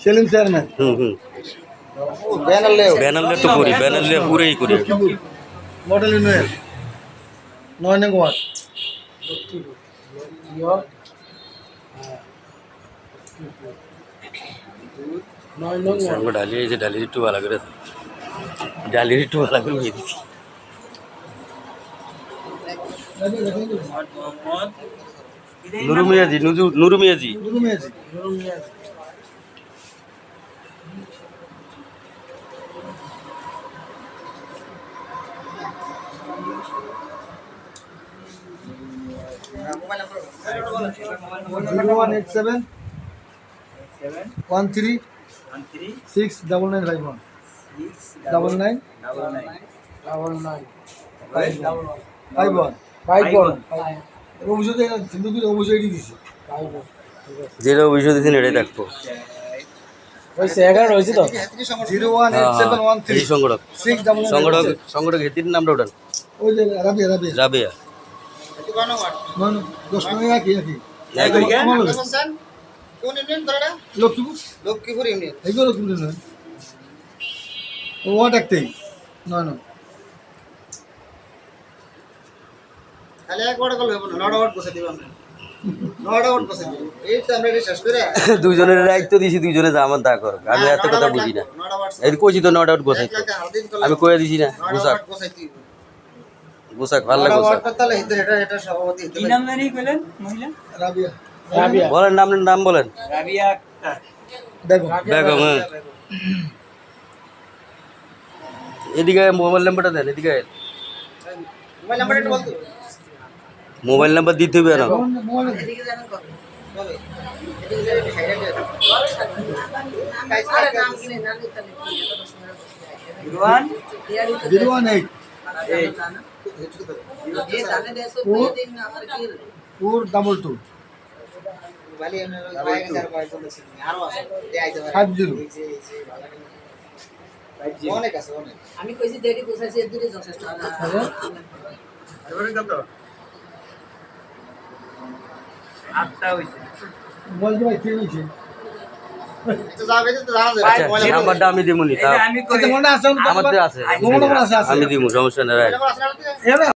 Selim sir না হুম হুম banner লে banner লে তো করি ব্যানার লে পুরোই করি মডেল ইউনিয়ন নয় নং ওয়ার্ড ডালি এই যে ডালির একটু ভালো করে ডালির একটু ভালো করে হয়ে দিচ্ছি Nuru Miyaji Nuru Miyaji Nuru Miyaji zero one eight seven one three six double nine five one double nine double nine five one five one অভিযোগ অভিযোগ এটি দিছি। যেটা অভিযোগ দিচ্ছেন এটাই থাকব zero one eight seven one three. সংগঠক। সংগঠক সংগঠক হেতির নামটা রাবিয়া। লক্ষ্মীপুর। লক্ষ্মীপুর ইউনিয়ন। এইগুলো ও ওয়াট একটাই। নয় নয় তাহলে না নটা বসে দিব আমরা। দুইজনের দায়িত্ব দিছি আমার করো। আমি এত কথা বুঝি না। এই কইছি তো নট আউট গোছাই আমি কয়ে দিছি না গোসাক ভালো গোসাক রাবিয়া। বলেন নাম নাম বলেন। বেগম। হ্যাঁ। এদিকে মোবাইল নাম্বারটা দেন এদিকে মোবাইল নাম্বার একটু বলতো? মোবাইল নাম্বার দিতে হবে না four double two five zero অনেক আছে অনেক আমি কইছি বুঝাইছি এর দূরে যথেষ্ট মোবাইল ভাই কে নিয়েছে? তো যাবে তো জানা যাবে আচ্ছা নাম্বারটা আমি দিমুনি আমার আছে আমি দিমু সমস্যা নেই